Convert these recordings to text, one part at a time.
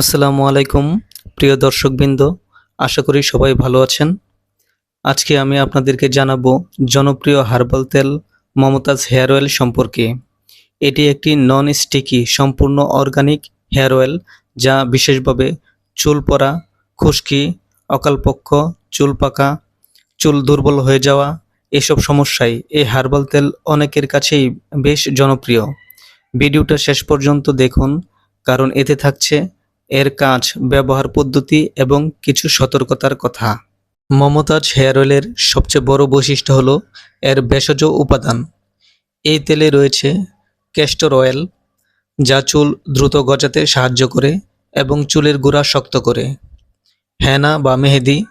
আসসালামু আলাইকুম, প্রিয় দর্শকবৃন্দ, আশা করি সবাই ভালো আছেন। আজকে আমি আপনাদেরকে জানাব জনপ্রিয় হার্বাল তেল মমতাজ হেয়ার অয়েল সম্পর্কে। এটি একটি নন স্টিকি সম্পূর্ণ অর্গানিক হেয়ার অয়েল, যা বিশেষভাবে চুল পড়া, খুশকি, অকালপক্ষ, চুল পাকা, চুল দুর্বল হয়ে যাওয়া, এসব সমস্যায় এই হার্বাল তেল অনেকের কাছেই বেশ জনপ্রিয়। ভিডিওটা শেষ পর্যন্ত দেখুন, কারণ এতে থাকছে এর কাজ ব্যবহার পদ্ধতি এবং কিছু সতর্কতার কথা। মমতাজ হেয়ার অয়েলের সবচেয়ে বড় বৈশিষ্ট্য হলো এর ভেষজ উপাদান। এই তেলে রয়েছে ক্যাস্টর অয়েল যা চুল দ্রুত গজাতে সাহায্য করে এবং চুলের গোড়া শক্ত করে। হেনা বা মেহেদি,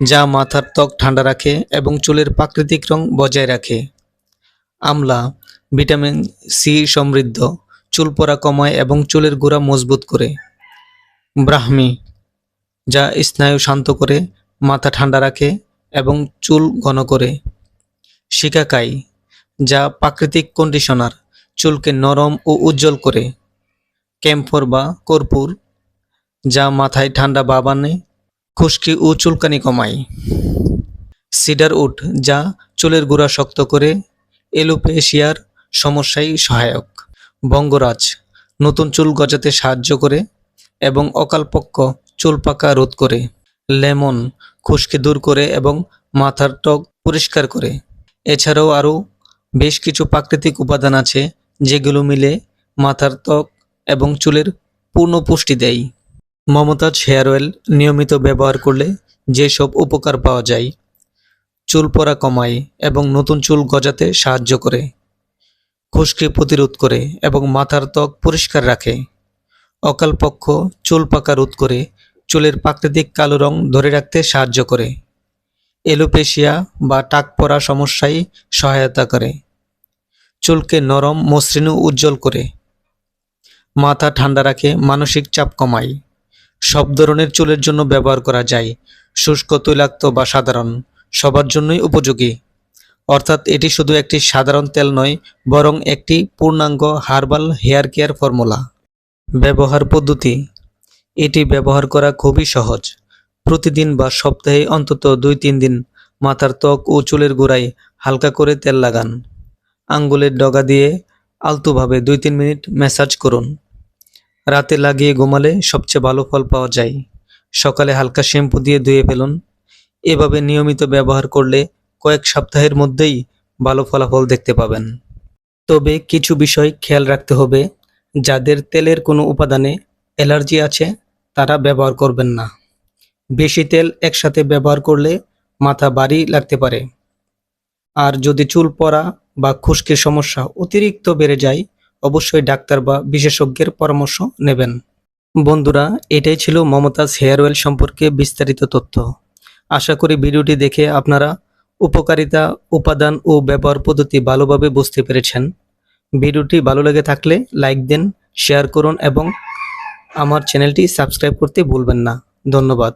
যা মাথার ত্বক ঠান্ডা রাখে এবং চুলের প্রাকৃতিক রং বজায় রাখে। আমলা, ভিটামিন সি সমৃদ্ধ, চুল পরা কমায় এবং চুলের গোড়া মজবুত করে। ব্রাহ্মী, যা স্নায়ু শান্ত করে, মাথা ঠান্ডা রাখে এবং চুল ঘন করে। শিকাকাই, যা প্রাকৃতিক কন্ডিশনার চুলকে নরম ও উজ্জ্বল করে। ক্যাম্ফর বা কর্পূর, যা মাথায় ঠান্ডা ভাব আনে খুশকি ও চুলকানি কমায়। সিডার উড যা চুলের গোড়া শক্ত করে, এলোপেশিয়ার সমস্যায় সহায়ক। বঙ্গরাজ, নতুন চুল গজাতে সাহায্য করে এবং অকালপক্ষ চুল পাকা রোধ করে, লেমন খুশকি দূর করে এবং মাথার ত্বক পরিষ্কার করে। এছাড়াও আরও বেশ কিছু প্রাকৃতিক উপাদান আছে যেগুলো মিলে মাথার ত্বক এবং চুলের পূর্ণ পুষ্টি দেয়। মমতাজ হেয়ার অয়েল নিয়মিত ব্যবহার করলে যেসব উপকার পাওয়া যায়, চুল পড়া কমায় এবং নতুন চুল গজাতে সাহায্য করে, খুশকি প্রতিরোধ করে এবং মাথার ত্বক পরিষ্কার রাখে। অকালপক্ষ চুল পাকা রোধ করে চুলের প্রাকৃতিক কালো রং ধরে রাখতে সাহায্য করে। এলোপেশিয়া বা টাক পড়া সমস্যায় সহায়তা করে। চুলকে নরম মসৃণ উজ্জ্বল করে। মাথা ঠান্ডা রাখে মানসিক চাপ কমায়। সব ধরনের চুলের জন্য ব্যবহার করা যায়। শুষ্ক, তৈলাক্ত বা সাধারণ, সবার জন্যই উপযোগী। অর্থাৎ এটি শুধু একটি সাধারণ তেল নয়, বরং একটি পূর্ণাঙ্গ হার্বাল হেয়ার কেয়ার ফর্মুলা। ব্যবহার পদ্ধতি। এটি ব্যবহার করা খুবই সহজ। প্রতিদিন বা সপ্তাহে অন্তত দুই তিন দিন মাথার ত্বক ও চুলের গোড়ায় হালকা করে তেল লাগান। আঙ্গুলের ডগা দিয়ে আলতোভাবে দুই তিন মিনিট ম্যাসাজ করুন। রাতে লাগিয়ে ঘুমালে সবচেয়ে ভালো ফল পাওয়া যায়। সকালে হালকা শ্যাম্পু দিয়ে ধুয়ে ফেলুন। এভাবে নিয়মিত ব্যবহার করলে কয়েক সপ্তাহের মধ্যেই ভালো ফলাফল দেখতে পাবেন। তবে কিছু বিষয় খেয়াল রাখতে হবে। যাদের তেলের কোনো উপাদানে অ্যালার্জি আছে, তারা ব্যবহার করবেন না। বেশি তেল একসাথে ব্যবহার করলে মাথা ভারী লাগতে পারে। আর যদি চুল পড়া বা খুশকির সমস্যা অতিরিক্ত বেড়ে যায়, অবশ্যই ডাক্তার বা বিশেষজ্ঞের পরামর্শ নেবেন। বন্ধুরা, এটাই ছিল মমতাজ হেয়ার অয়েল সম্পর্কে বিস্তারিত তথ্য। আশা করি ভিডিওটি দেখে আপনারা উপকারিতা, উপাদান ও ব্যবহার পদ্ধতি ভালোভাবে বুঝতে পেরেছেন। ভিডিওটি ভালো লেগে থাকলে লাইক দেন, শেয়ার করুন এবং আমার চ্যানেলটি সাবস্ক্রাইব করতে ভুলবেন না। ধন্যবাদ।